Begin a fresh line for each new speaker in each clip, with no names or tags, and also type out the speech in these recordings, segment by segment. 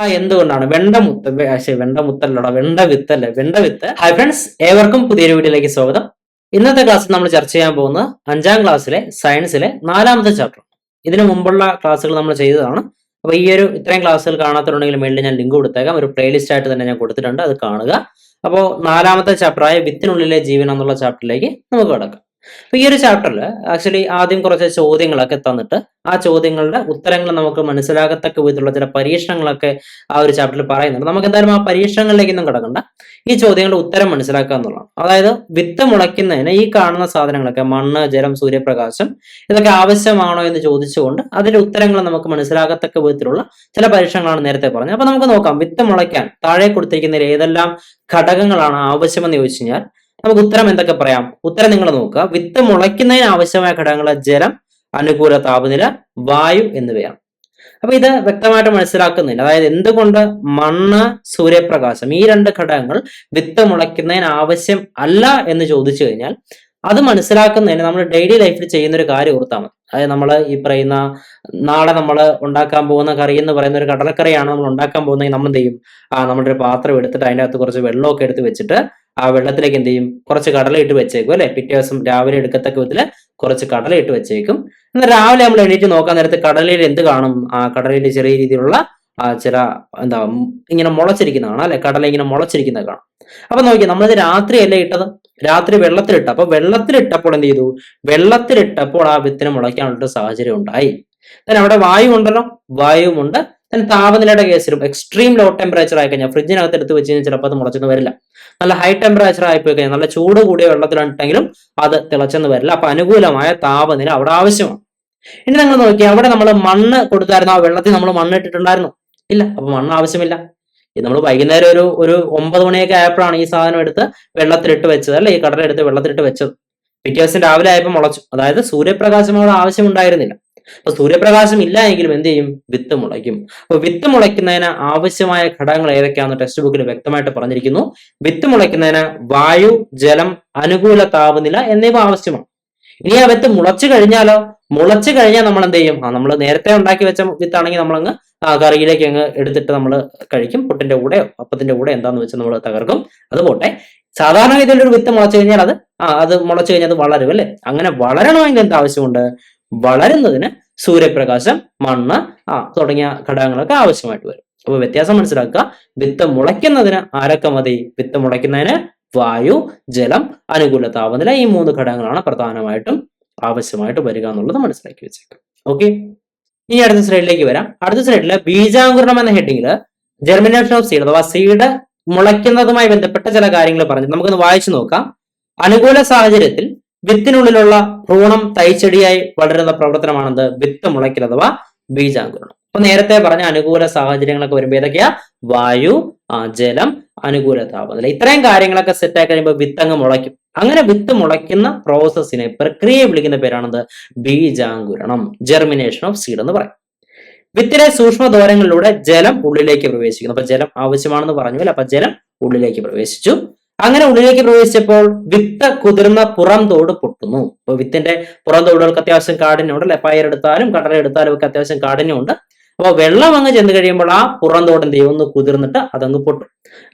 ആ എന്തുകൊണ്ടാണ്? വെണ്ട മുത്ത വെണ്ട മുത്തല്ലടാ വെണ്ട വിത്തല്ലേ? വെണ്ട വിത്ത്. ഹായ് ഫ്രണ്ട്സ് ഏവർക്കും പുതിയൊരു വീഡിയോയിലേക്ക് സ്വാഗതം. ഇന്നത്തെ ക്ലാസ്സിൽ നമ്മൾ ചർച്ച ചെയ്യാൻ പോകുന്നത് അഞ്ചാം ക്ലാസ്സിലെ സയൻസിലെ നാലാമത്തെ ചാപ്റ്റർ ഇതിനു മുമ്പുള്ള ക്ലാസ്സുകൾ നമ്മൾ ചെയ്തതാണ്. അപ്പോൾ ഈ ഒരു ഇത്രയും ക്ലാസ്സുകൾ കാണാത്തുണ്ടെങ്കിൽ മേളിൽ ഞാൻ ലിങ്ക് കൊടുത്തേക്കാം. ഒരു പ്ലേലിസ്റ്റ് ആയിട്ട് തന്നെ ഞാൻ കൊടുത്തിട്ടുണ്ട്. അത് കാണുക. അപ്പോൾ നാലാമത്തെ ചാപ്റ്ററായ വിത്തിനുള്ളിലെ ജീവൻ എന്നുള്ള ചാപ്റ്ററിലേക്ക് നമുക്ക് കിടക്കാം. അപ്പൊ ഈ ഒരു ചാപ്റ്ററിൽ ആക്ച്വലി ആദ്യം കുറച്ച് ചോദ്യങ്ങളൊക്കെ തന്നിട്ട് ആ ചോദ്യങ്ങളുടെ ഉത്തരങ്ങൾ നമുക്ക് മനസ്സിലാകത്തക്ക വിധത്തിലുള്ള ചില പരീക്ഷണങ്ങളൊക്കെ ആ ഒരു ചാപ്റ്ററിൽ പറയുന്നുണ്ട്. നമുക്ക് എന്തായാലും ആ പരീക്ഷണങ്ങളിലേക്കൊന്നും കിടക്കണ്ട. ഈ ചോദ്യങ്ങളുടെ ഉത്തരം മനസ്സിലാക്കുക എന്നുള്ളതാണ്. അതായത് വിത്ത് മുളയ്ക്കുന്നതിന് ഈ കാണുന്ന സാധനങ്ങളൊക്കെ മണ്ണ് ജലം സൂര്യപ്രകാശം ഇതൊക്കെ ആവശ്യമാണോ എന്ന് ചോദിച്ചുകൊണ്ട് അതിന്റെ ഉത്തരങ്ങൾ നമുക്ക് മനസ്സിലാകത്തക്ക വിധത്തിലുള്ള ചില പരീക്ഷണങ്ങളാണ് നേരത്തെ പറഞ്ഞത്. അപ്പൊ നമുക്ക് നോക്കാം. വിത്ത് മുളയ്ക്കാൻ താഴെ കൊടുത്തിരിക്കുന്നതിൽ ഏതെല്ലാം ഘടകങ്ങളാണ് ആവശ്യമെന്ന് ചോദിച്ചു കഴിഞ്ഞാൽ നമുക്ക് ഉത്തരം എന്തൊക്കെ പറയാം? ഉത്തരം നിങ്ങൾ നോക്കുക. വിത്ത് മുളയ്ക്കുന്നതിന് ആവശ്യമായ ഘടകങ്ങൾ ജലം അനുകൂല താപനില വായു എന്നിവയാണ്. അപ്പൊ ഇത് വ്യക്തമായിട്ട് മനസ്സിലാക്കുന്നില്ല. അതായത് എന്തുകൊണ്ട് മണ്ണ് സൂര്യപ്രകാശം ഈ രണ്ട് ഘടകങ്ങൾ വിത്ത് മുളയ്ക്കുന്നതിന് ആവശ്യം അല്ല എന്ന് ചോദിച്ചു കഴിഞ്ഞാൽ അത് മനസ്സിലാക്കുന്നതിന് നമ്മൾ ഡെയിലി ലൈഫിൽ ചെയ്യുന്ന ഒരു കാര്യം ഓർത്താൽ മതി. അതായത് നമ്മൾ ഈ പറയുന്ന നാളെ നമ്മൾ ഉണ്ടാക്കാൻ പോകുന്ന കറി എന്ന് പറയുന്ന ഒരു കടലക്കറിയാണ് നമ്മൾ ഉണ്ടാക്കാൻ പോകുന്നതെങ്കിൽ നമ്മൾ എന്ത് ചെയ്യും? ആ നമ്മുടെ ഒരു പാത്രം എടുത്തിട്ട് അതിന്റെ അകത്ത് കുറച്ച് വെള്ളമൊക്കെ എടുത്ത് വെച്ചിട്ട് ആ വെള്ളത്തിലേക്ക് എന്ത് ചെയ്യും? കുറച്ച് കടല ഇട്ട് വെച്ചേക്കും അല്ലെ? പിറ്റേ ദിവസം രാവിലെ എടുക്കത്തക്ക വിധത്തിൽ കുറച്ച് കടല ഇട്ട് വെച്ചേക്കും. എന്നാൽ രാവിലെ നമ്മൾ എണീറ്റ് നോക്കാൻ നേരത്ത് കടലയിൽ എന്ത് കാണും? ആ കടലയിൽ ചെറിയ രീതിയിലുള്ള ചില എന്താ ഇങ്ങനെ മുളച്ചിരിക്കുന്നതാണ് അല്ലെ? കടല ഇങ്ങനെ മുളച്ചിരിക്കുന്നത് കാണാം. അപ്പൊ നോക്കി നമ്മളിത് രാത്രിയല്ലേ ഇട്ടത്? രാത്രി വെള്ളത്തിലിട്ട അപ്പൊ വെള്ളത്തിലിട്ടപ്പോൾ എന്ത് ചെയ്തു? വെള്ളത്തിലിട്ടപ്പോൾ ആ വിത്തിന് മുളയ്ക്കാനുള്ള സാഹചര്യം ഉണ്ടായി. തന്നെ അവിടെ വായു ഉണ്ടല്ലോ? വായുവുമുണ്ട്. തന്നെ താപനിലയുടെ കേസിലും എക്സ്ട്രീം ലോ ടെമ്പറേച്ചർ ആയി കഴിഞ്ഞാൽ ഫ്രിഡ്ജിനകത്ത് എടുത്ത് വെച്ച് കഴിഞ്ഞാൽ ചിലപ്പോൾ അത് മുളച്ചെന്ന് വരില്ല. നല്ല ഹൈ ടെമ്പറേച്ചർ ആയി പോയി കഴിഞ്ഞാൽ നല്ല ചൂട് കൂടിയ വെള്ളത്തിലുണ്ടെങ്കിലും അത് തിളച്ചെന്ന് വരില്ല. അപ്പൊ അനുകൂലമായ താപനില അവിടെ ആവശ്യമാണ്. ഇനി നിങ്ങൾ നോക്കിയാൽ അവിടെ നമ്മൾ മണ്ണ് കൊടുത്തായിരുന്നു. ആ വെള്ളത്തിൽ നമ്മൾ മണ്ണ് ഇട്ടിട്ടുണ്ടായിരുന്നു. ഇല്ല അപ്പൊ മണ്ണ് ആവശ്യമില്ല. നമ്മൾ വൈകുന്നേരം ഒരു ഒരു ഒമ്പത് മണിയൊക്കെ ആയപ്പോഴാണ് ഈ സാധനം എടുത്ത് വെള്ളത്തിലിട്ട് വെച്ചത് അല്ലെ? ഈ കടല എടുത്ത് വെള്ളത്തിലിട്ട് വെച്ചത്. പിറ്റേ ദിവസം രാവിലെ ആയപ്പോൾ മുളച്ചു. അതായത് സൂര്യപ്രകാശം അവിടെ ആവശ്യമുണ്ടായിരുന്നില്ല. അപ്പൊ സൂര്യപ്രകാശം ഇല്ല എങ്കിലും എന്ത് ചെയ്യും? വിത്ത് മുളയ്ക്കും. അപ്പൊ വിത്ത് മുളയ്ക്കുന്നതിന് ആവശ്യമായ ഘടകങ്ങൾ ഏതൊക്കെയാണെന്ന് ടെക്സ്റ്റ് ബുക്കിൽ വ്യക്തമായിട്ട് പറഞ്ഞിരിക്കുന്നു. വിത്ത് മുളയ്ക്കുന്നതിന് വായു ജലം അനുകൂല താപനില എന്നിവ ആവശ്യമാണ്. ഇനി ആ വിത്ത് മുളച്ചു കഴിഞ്ഞാലോ? മുളച്ചു കഴിഞ്ഞാൽ നമ്മൾ എന്ത് ചെയ്യും ആ നമ്മൾ നേരത്തെ ഉണ്ടാക്കി വെച്ച വിത്താണെങ്കിൽ നമ്മളങ്ങ് ആ കറിയിലേക്ക് അങ്ങ് എടുത്തിട്ട് നമ്മൾ കഴിക്കും. പുട്ടിന്റെ കൂടെയോ അപ്പത്തിന്റെ കൂടെ എന്താന്ന് വെച്ചാൽ നമ്മൾ തകർക്കും. അത് പോട്ടെ. സാധാരണ ഒരു വിത്ത് മുളച്ചു കഴിഞ്ഞാൽ അത് ആ അത് മുളച്ചു കഴിഞ്ഞാൽ അത് വളരും അല്ലെ? അങ്ങനെ വളരണമെങ്കിൽ എന്ത് ആവശ്യമുണ്ട്? വളരുന്നതിന് സൂര്യപ്രകാശം മണ്ണ് ആ തുടങ്ങിയ ഘടകങ്ങളൊക്കെ ആവശ്യമായിട്ട് വരും. അപ്പൊ വ്യത്യാസം മനസ്സിലാക്കുക. വിത്ത് മുളയ്ക്കുന്നതിന് ആരൊക്കെ മതി? വിത്ത് മുളയ്ക്കുന്നതിന് വായു ജലം അനുകൂല താപനില ഈ മൂന്ന് ഘടകങ്ങളാണ് പ്രധാനമായിട്ടും ആവശ്യമായിട്ട് വരിക എന്നുള്ളത് മനസ്സിലാക്കി വെച്ചേക്കാം ഓക്കെ ഇനി അടുത്ത സ്ലൈഡിലേക്ക് വരാം. അടുത്ത സ്ലൈഡിൽ ബീജാങ്കുരണം എന്ന ഹെഡിങ്ങിൽ ജെർമിനേഷൻ ഓഫ് സീഡ് അഥവാ സീഡ് മുളയ്ക്കുന്നതുമായി ബന്ധപ്പെട്ട ചില കാര്യങ്ങൾ പറഞ്ഞു നമുക്കൊന്ന് വായിച്ചു നോക്കാം. അനുകൂല സാഹചര്യത്തിൽ വിത്തിനുള്ളിലുള്ള ഭ്രൂണം തൈച്ചെടിയായി വളരുന്ന പ്രവർത്തനമാണെന്ത്? വിത്ത് മുളയ്ക്കൽ അഥവാ ബീജാങ്കുരണം. അപ്പൊ നേരത്തെ പറഞ്ഞ അനുകൂല സാഹചര്യങ്ങളൊക്കെ വരുമ്പോൾ ഏതൊക്കെയാ? വായു ജലം അനുകൂല താപനില ഇത്രയും കാര്യങ്ങളൊക്കെ സെറ്റ് ആയി കഴിയുമ്പോൾ വിത്ത് അങ്ങ് മുളയ്ക്കും. അങ്ങനെ വിത്ത് മുളയ്ക്കുന്ന പ്രോസസ്സിനെ പ്രക്രിയയെ വിളിക്കുന്ന പേരാണത് ബീജാങ്കുരണം ജെർമിനേഷൻ ഓഫ് സീഡ് എന്ന് പറയും. വിത്തിലെ സൂക്ഷ്മ ദ്വാരങ്ങളിലൂടെ ജലം ഉള്ളിലേക്ക് പ്രവേശിക്കുന്നു. അപ്പൊ ജലം ആവശ്യമാണെന്ന് പറഞ്ഞു അപ്പൊ ജലം ഉള്ളിലേക്ക് പ്രവേശിച്ചു. അങ്ങനെ ഉള്ളിലേക്ക് പ്രവേശിച്ചപ്പോൾ വിത്ത് കുതിർന്ന പുറം തോട് പൊട്ടുന്നു. അപ്പൊ വിത്തിന്റെ പുറം തോടുകൾക്ക് അത്യാവശ്യം കാഠിന്യമുണ്ട് അല്ലെ? പയറെടുത്താലും കടല എടുത്താലും ഒക്കെ അത്യാവശ്യം കാഠിന്യമുണ്ട്. അപ്പൊ വെള്ളം അങ്ങ് ചെന്ന് കഴിയുമ്പോൾ ആ പുറന്തോട് തോട് എന്ത് ചെയ്യും ഒന്ന് കുതിർന്നിട്ട് അതങ്ങ് പൊട്ടും.